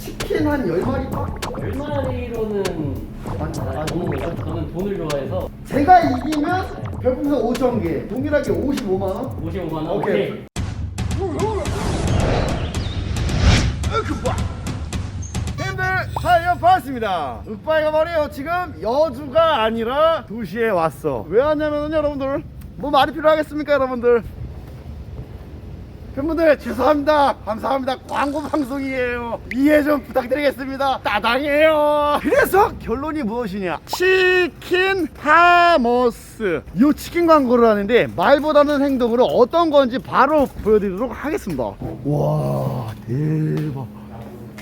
치킨 한 10마리? 10마리로는 아, 너무 저는 돈을 좋아해서 제가 이기면 별풍선 5천 개, 동일하게 55만 원. 55만 원. 오케이. 오케이. 팬들 사연 반갑습니다. 윽바이가 말이에요. 지금 여주가 아니라 도시에 왔어. 왜 왔냐면은 여러분들 뭐 말이 필요하겠습니까, 여러분들? 팬분들 죄송합니다. 감사합니다. 광고 방송이에요. 이해 좀 부탁드리겠습니다. 따당해요. 그래서 결론이 무엇이냐? 치킨 파머스. 이 치킨 광고를 하는데 말보다는 행동으로 어떤 건지 바로 보여드리도록 하겠습니다. 와 대박.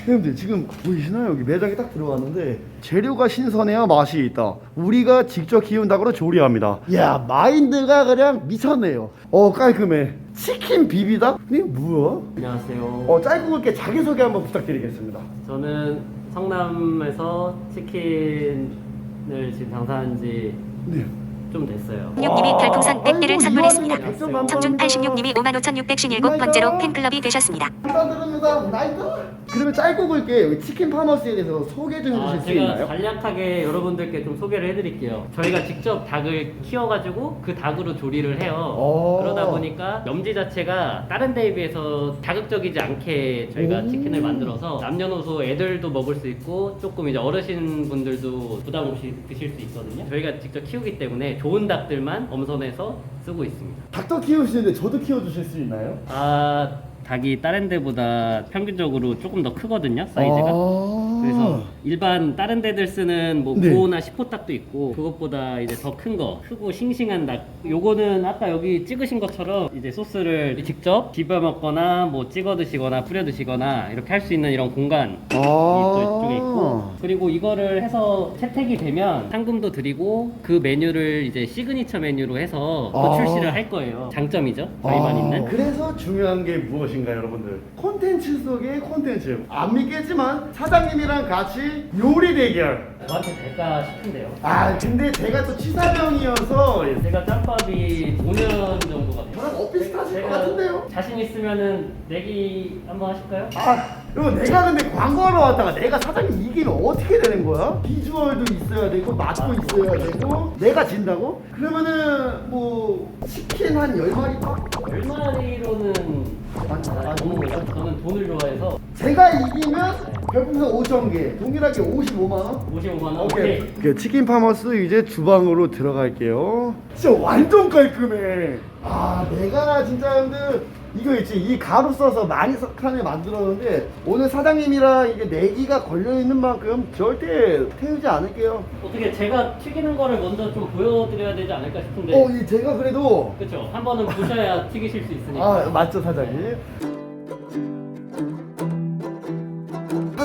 형님들 지금 보이시나요? 여기 매장에 딱 들어왔는데 재료가 신선해야 맛이 있다. 우리가 직접 키운 닭으로 조리합니다. 야 마인드가 그냥 미쳤네요. 어 깔끔해. 치킨 비비닭? 이게 뭐야? 안녕하세요. 어 짧고 굵게 자기소개 한번 부탁드리겠습니다. 저는 성남에서 치킨을 지금 장사한 지좀 네. 됐어요. 86님이 별풍선 100개를 선물했습니다. 청춘 86님이 55,657번째로 팬클럽이 되셨습니다. 감사드립니다. 나이스. 그러면 짧고 굵게 여기 치킨 파머스에 대해서 소개 좀 해주실 아, 수 제가 있나요? 간략하게 여러분들께 좀 소개를 해드릴게요. 저희가 직접 닭을 키워가지고 그 닭으로 조리를 해요. 오. 그러다 보니까 염지 자체가 다른 데에 비해서 자극적이지 않게 저희가 오. 치킨을 만들어서 남녀노소 애들도 먹을 수 있고 조금 이제 어르신 분들도 부담 없이 드실 수 있거든요. 저희가 직접 키우기 때문에 좋은 닭들만 엄선해서 쓰고 있습니다. 닭도 키우시는데 저도 키워주실 수 있나요? 아 닭이 다른 데보다 평균적으로 조금 더 크거든요 사이즈가. 아. 그래서 일반 다른 데들 쓰는 뭐 네. 구호나 시포닭도 있고 그것보다 이제 더 큰 거, 크고 싱싱한 닭. 요거는 아까 여기 찍으신 것처럼 이제 소스를 직접 비벼 먹거나 뭐 찍어 드시거나 뿌려 드시거나 이렇게 할 수 있는 이런 공간이 아. 또 이쪽에 있고 그리고 이거를 해서 채택이 되면 상금도 드리고 그 메뉴를 이제 시그니처 메뉴로 해서 또 아. 출시를 할 거예요. 장점이죠. 저희만 아, 있는. 그래서 중요한 게 무엇인가요, 여러분들? 콘텐츠 속의 콘텐츠. 안 믿겠지만 사장님이 랑 같이 요리 대결. 저한테 될까 싶은데요. 아, 근데 제가 또 치사병이어서 제가 짬밥이 5년 정도가 됐어요. 저랑 엇비슷하실 제가 것 같은데요? 자신 있으면은 내기 한번 하실까요? 아, 이거 내가 근데 광고하러 왔다가 내가 사장님 이기면 어떻게 되는 거야? 비주얼도 있어야 되고 맛도 있어야 되고 내가 진다고? 그러면은 뭐 치킨 한 10마리? 10마리로는 아, 너무 저는 돈을 좋아해서 제가 이기면 별풍선 5천 개, 동일하게 55만 원? 55만 원. 오케이. 그 치킨 파머스 이제 주방으로 들어갈게요. 진짜 완전 깔끔해. 아, 내가 진짜 근데 이거 있지. 이 가루 써서 많이 석한을 만들었는데 오늘 사장님이랑 이게 내기가 걸려 있는 만큼 절대 태우지 않을게요. 어떻게 제가 튀기는 거를 먼저 좀 보여드려야 되지 않을까 싶은데. 어, 이 제가 그래도 그렇죠. 한 번은 보셔야 튀기실 수 있으니까. 아, 맞죠, 사장님?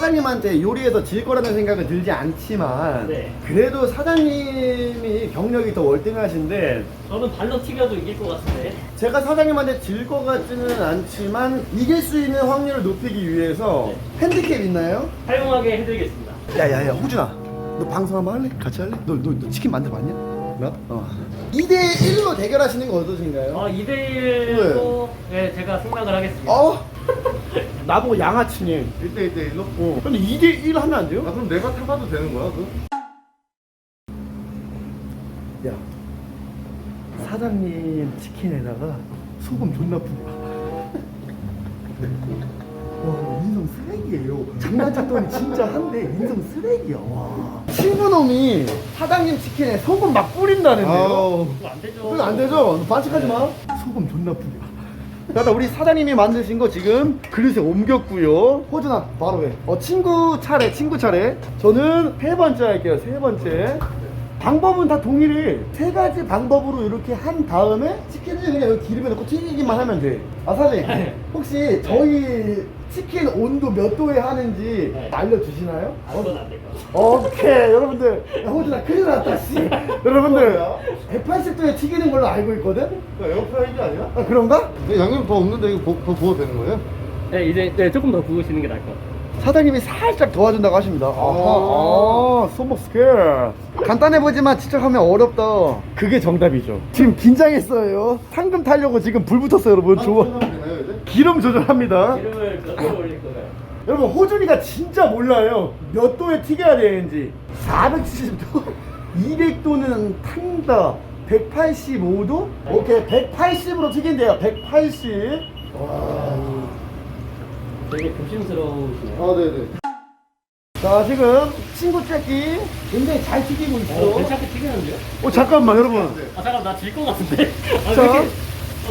사장님한테 요리에서 질 거라는 생각은 들지 않지만 네. 그래도 사장님이 경력이 더 월등하신데 저는 발로 튀겨도 이길 것 같은데. 제가 사장님한테 질 것 같지는 않지만 이길 수 있는 확률을 높이기 위해서 네. 핸디캡 있나요? 활용하게 해드리겠습니다. 야야야 호준아 너 방송 한번 할래? 같이 할래? 너, 너, 너 치킨 만들어봤냐? 나? 어 2대 1로 대결하시는 거 어떠신가요? 어, 2대1로 네, 제가 승낙을 하겠습니다. 어? 나보고 양아치님 1대 1대 1로? 어. 근데 2대 1 하면 안 돼요? 아 그럼 내가 타봐도 되는 거야? 그? 야 사장님 치킨에다가 소금 존나 뿌려 와 인성 쓰레기예요 장난쳤더니 진짜 한데 인성 쓰레기야 와 친구놈이 사장님 치킨에 소금 막 뿌린다는데요 아우 그거 안 되죠. 그건 안 되죠 너 반칙하지 마 소금 존나 뿌려 나다 우리 사장님이 만드신 거 지금 그릇에 옮겼고요. 호준아 바로 해. 어, 친구 차례 친구 차례. 저는 세 번째 할게요 세 번째 방법은 다 동일해 세 가지 방법으로 이렇게 한 다음에 치킨을 그냥 여기 기름에 넣고 튀기기만 하면 돼 아 사장님 네. 혹시 저희 치킨 온도 몇 도에 하는지 네. 알려주시나요? 아, 그건 안 될것 같아요. 오케이 여러분들 야, 호준아 큰일 났다 씨 여러분들 180도에 튀기는 걸로 알고 있거든? 에어프라이기 아니야? 아 그런가? 양념 더 없는데 이거 부, 더 부어도 되는 거예요? 네, 이제 네, 조금 더 구우시는 게 나을 것 같아요. 사장님이 살짝 도와준다고 하십니다. 아하. 아 손목 스퀘어 간단해 보지만 직접 하면 어렵다. 그게 정답이죠. 지금 긴장했어요. 상금 타려고 지금 불 붙었어요 여러분. 좋아. 되나요 이제? 기름 조절합니다. 기름을 몇 도로 올릴 거예요? 여러분 호준이가 진짜 몰라요. 몇 도에 튀겨야 되는지. 470도? 200도는 탄다. 185도? 오케이 180으로 튀긴대요. 180 되게 조심스러우시네요. 아 네네. 자 지금 친구 짝기 굉장히 잘 튀기고 있어 어, 괜찮게 튀기는데요? 어 잠깐만 여러분 아 잠깐 나질 것 같은데. 아, 자,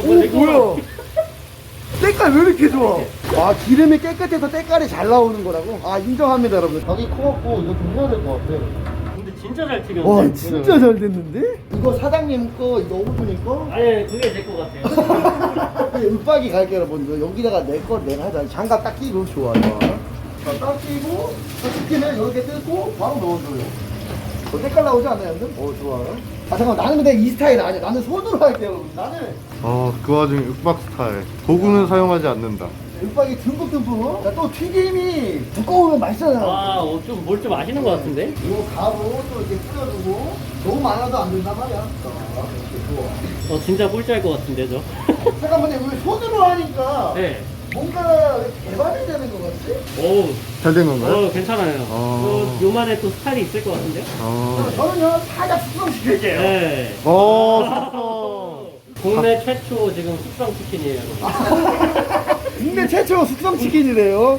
왜 이렇게- 어, 오 뭐야 때깔 왜 이렇게 좋아 아 기름이 깨끗해서 때깔이 잘 나오는 거라고 아 인정합니다 여러분 자기 커갖고 이거 좀 해야 될 것 같아. 진짜 잘 튀겼네. 와 진짜 잘 됐는데? 이거 사장님 거 이거 호준이 거? 아니 그게 제것 같아요. 윽박이 갈게요 여러분들 여기다가 내 거 내가 하자. 장갑 딱 끼고. 좋아. 자딱 끼고 치킨을 이렇게 뜯고 바로 넣어줘요. 어, 색깔 나오지 않나요 여러분? 어 좋아요 아 잠깐만. 나는 근데 이 스타일 아니야. 나는 손으로 할게요 여러분 나는 아그 와중에 윽박 스타일. 도구는 사용하지 않는다. 윽박이 듬뿍듬뿍 자, 또 튀김이 두꺼우면 맛있잖아 아, 어, 좀 뭘 좀 아시는 것 같은데? 이거 가루 또 이렇게 뿌려주고 너무 많아도 안 된단 말이야 자 이렇게 좋아 어, 진짜 꼴찌할 것 같은데 저. 잠깐만요 우리 손으로 하니까 네. 뭔가 개발이 되는 것 같지? 오, 잘된 건가요? 어, 괜찮아요. 어. 그 요만의 또 스타일이 있을 것 같은데? 아. 저는요 살짝 숙성시킬게요 네. 어. 국내 최초 지금 숙성 치킨이에요. 국내 최초 숙성 치킨이래요.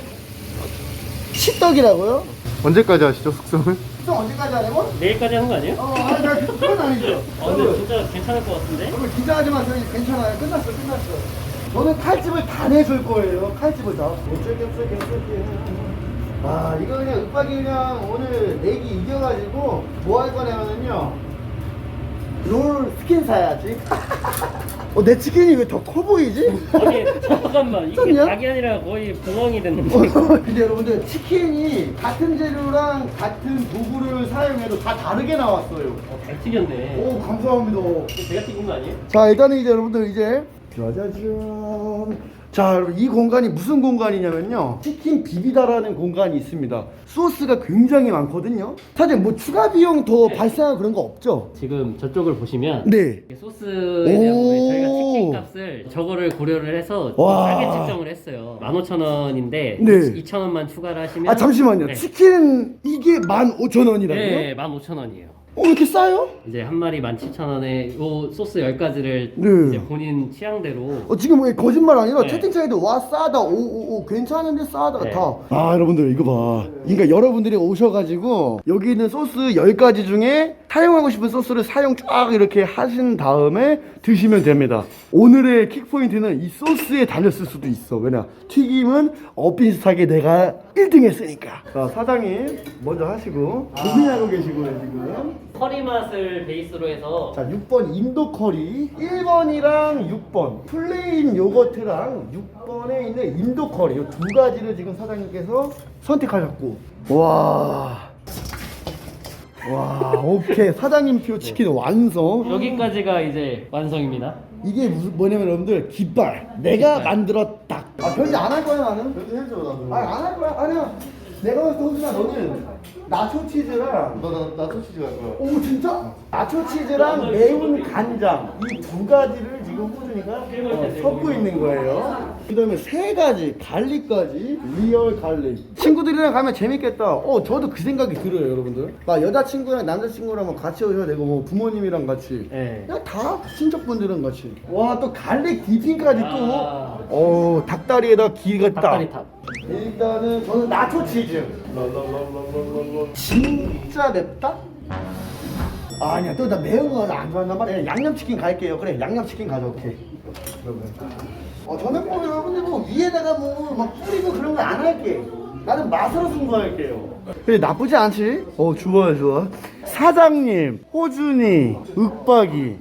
시떡이라고요? 언제까지 하시죠 숙성을? 숙성 언제까지 하냐고? 내일까지 하는 거 아니에요? 어, 아니, 나 그건 아니죠. 어, 근데 진짜 괜찮을 것 같은데? 여러분 긴장하지 마세요. 괜찮아요. 끝났어, 끝났어. 저는 칼집을 다 내줄 거예요. 칼집을 다. 어쩔게 어쩔게 어쩔게. 아, 이거 그냥 윽박이 그냥 오늘 내기 이겨가지고 뭐 할 거냐면요. 롤 스킨 사야지. 어, 내 치킨이 왜 더 커 보이지? 아니, 잠깐만. 이게 썸이야? 닭이 아니라 거의 붕어이 됐는데. 어, 근데 여러분들 치킨이 같은 재료랑 같은 도구를 사용해도 다 다르게 나왔어요. 어, 잘 튀겼네. 오 감사합니다. 제가 튀긴 거 아니에요? 자 일단은 이제 여러분들 이제 짜자잔. 자 여러분 이 공간이 무슨 공간이냐면요 치킨 비비다라는 공간이 있습니다. 소스가 굉장히 많거든요. 사실 뭐 추가 비용 더 발생하고 그런 거 없죠? 지금 저쪽을 보시면 네. 이게 소스에 대한 오. 부분에 저희가 치킨 값을 저거를 고려를 해서 좀 와. 싸게 책정을 했어요. 15,000원인데 네. 2,000원만 추가를 하시면 아 잠시만요. 네. 치킨 이게 15,000원이라고요? 네, 15,000원이에요. 어, 왜 이렇게 싸요? 이제 한 마리 17,000원에 요 소스 10가지를 네. 이제 본인 취향대로 어, 지금 왜 거짓말 아니라 네. 채팅창에도 와 싸다 오오오 괜찮은데 싸다 네. 다. 아 여러분들 이거 봐. 그러니까 여러분들이 오셔가지고 여기 있는 소스 10가지 중에 사용하고 싶은 소스를 사용 쫙 이렇게 하신 다음에 드시면 됩니다. 오늘의 킥포인트는 이 소스에 달렸을 수도 있어. 왜냐 튀김은 어비슷하게 내가 1등 했으니까. 자 사장님 먼저 하시고 고민하고 계시고요 지금. 커리 맛을 베이스로 해서 자, 6번 인도 커리, 1번이랑 6번 플레인 요거트랑 6번에 있는 인도 커리 이 두 가지를 지금 사장님께서 선택하셨고 와. 와, 오케이. 사장님 표 치킨 완성. 여기까지가 이제 완성입니다. 이게 무슨 뭐냐면 여러분들 깃발. 내가 깃발. 만들었다. 아, 편지 안할 거야, 나는. 그렇게 해줘 나도. 아, 안할 거야. 아니야. 내가 봤을 때 호준아 너는 나초 치즈랑 너나 나도 치즈 갈 거야. 오 진짜? 나초 치즈랑 매운 간장 이 두 가지를 지금 호준이가 어, 섞고 있는 거예요. 그다음에 세 가지 갈릭까지 리얼 갈릭. 친구들이랑 가면 재밌겠다. 어 저도 그 생각이 들어요, 여러분들. 막 여자친구랑 남자친구랑 뭐 같이 오셔도 되고 뭐 부모님이랑 같이. 네. 그냥 다 친척분들은 같이. 와 또 갈릭 디핑까지 또. 아. 어 닭다리에다 기가 딱. 닭다리 탑. 일단은 저는 나초 치즈. 진짜 맵다? 아니야 또 나 매운 거안 좋아한단 말이야 양념치킨 갈게요 그래 양념치킨 가져올게 어 저는 위에다가 뭐 막 뿌리고 그런 거 안 할게. 나는 맛으로 승부할게요. 그래 나쁘지 않지? 어 좋아요 좋아. 사장님 호준이 윽박이.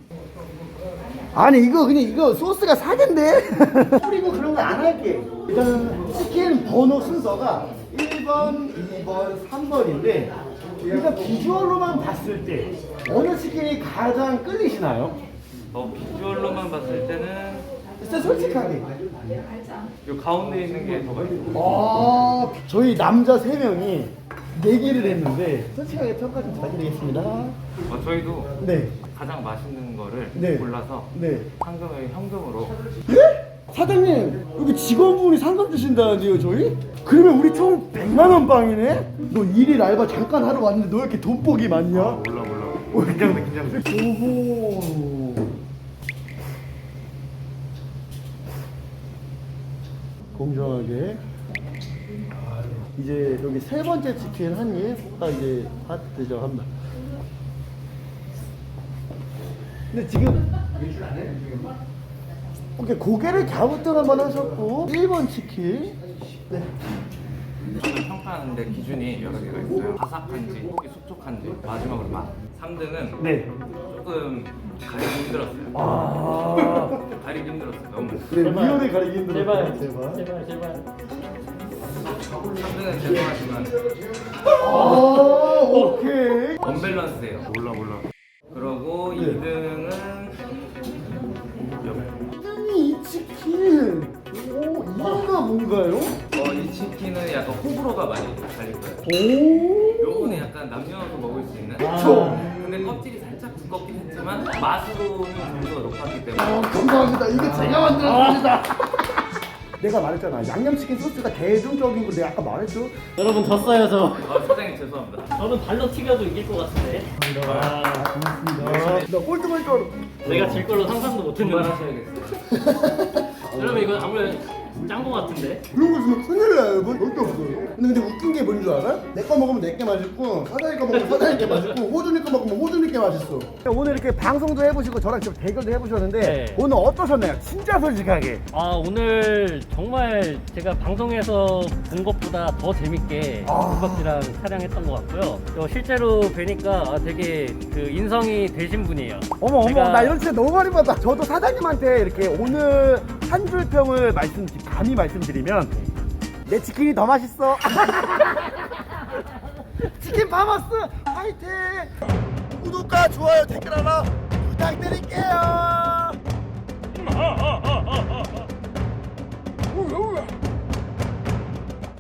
아니 이거 그냥 이거 소스가 사기인데? 뿌리고 그런 거 안 할게. 일단은 치킨 번호 순서가 1번, 2번, 3번인데 일단 비주얼로만 봤을 때 어느 치킨이 가장 끌리시나요? 어, 비주얼로만 봤을 때는 진짜 솔직하게 요 가운데 있는 게 더 맛있어요. 아 저희 남자 3명이 내기를 했는데 솔직하게 평가 좀 부탁드리겠습니다 어, 저희도 네 가장 맛있는 거를 네. 골라서 네. 상금을 현금으로 예? 사장님 여기 직원분이 상금 주신다는데요 저희? 그러면 우리 총 100만 원 빵이네? 너 일일 알바 잠깐 하러 왔는데 너 왜 이렇게 돈복이 많냐? 몰라 몰라. 긴장돼 긴장돼. 오호 공정하게 이제 여기 세 번째 치킨 한입딱 이제 핫 대접합니다 근데 지금 오케이 고개를 갸우뚱 한번 하셨고 1번 치킨 네. 저는 평가하는데 기준이 여러 개가 있어요. 바삭한지, 속이 촉촉한지, 마지막으로 맛. 3등은 네. 조금 가리기 힘들었어요. 아 가리기 힘들었어요. 너무. 네, 리얼을 가리기 힘들어 제발 제발 제발 제발 3등은 죄송하지만 아 오케이 언밸런스예요. 몰라 몰라. 그러고 네. 2등은 아니 이 치킨 오 이유가 뭔가요? 어, 이 치킨은 약간 호불호가 많이 갈릴 거예요. 오 요거는 약간 남녀노소 먹을 수 있는. 그쵸. 근데 껍질이 살짝 두껍긴 했지만 맛으로는 점수가 높았기 때문에. 어, 감사합니다. 이거 제가 만들었습니다. 내가 말했잖아. 양념치킨 소스가 대중적인 거 내가 아까 말했죠? 여러분 졌어요 저 아, 사장님 죄송합니다. 저는 발로 튀겨도 이길 것 같은데 아. 나 꼴등할 줄 알았어. 내가 질 걸로 상상도 못했는데 그만하셔야겠어요. 여러분 이거 아무래도 짠거 같은데 그런 거 있으면 큰일 나요, 여러분. 절대 없어요. 근데, 근데 웃긴 게 뭔 줄 알아? 내 거 먹으면 내 게 맛있고, 사장님 거 먹으면 사장님 게 맛있고, 호준이 거 먹으면 호준이 게 맛있어. 오늘 이렇게 방송도 해보시고 저랑 좀 대결도 해보셨는데 네. 오늘 어떠셨나요? 진짜 솔직하게. 아 오늘 정말 제가 방송에서 본 것보다 더 재밌게 아. 국밥지랑 촬영했던 것 같고요 또 실제로 뵈니까 아, 되게 그 인성이 되신 분이에요 어머 어머 제가- 나 이런 진짜 너무 많이 받아 저도 사장님한테 이렇게 오늘 한 줄 평을 말씀 감히 말씀드리면 내 치킨이 더 맛있어. 치킨 파머스 화이팅! 구독과 좋아요 댓글 하나 부탁드릴게요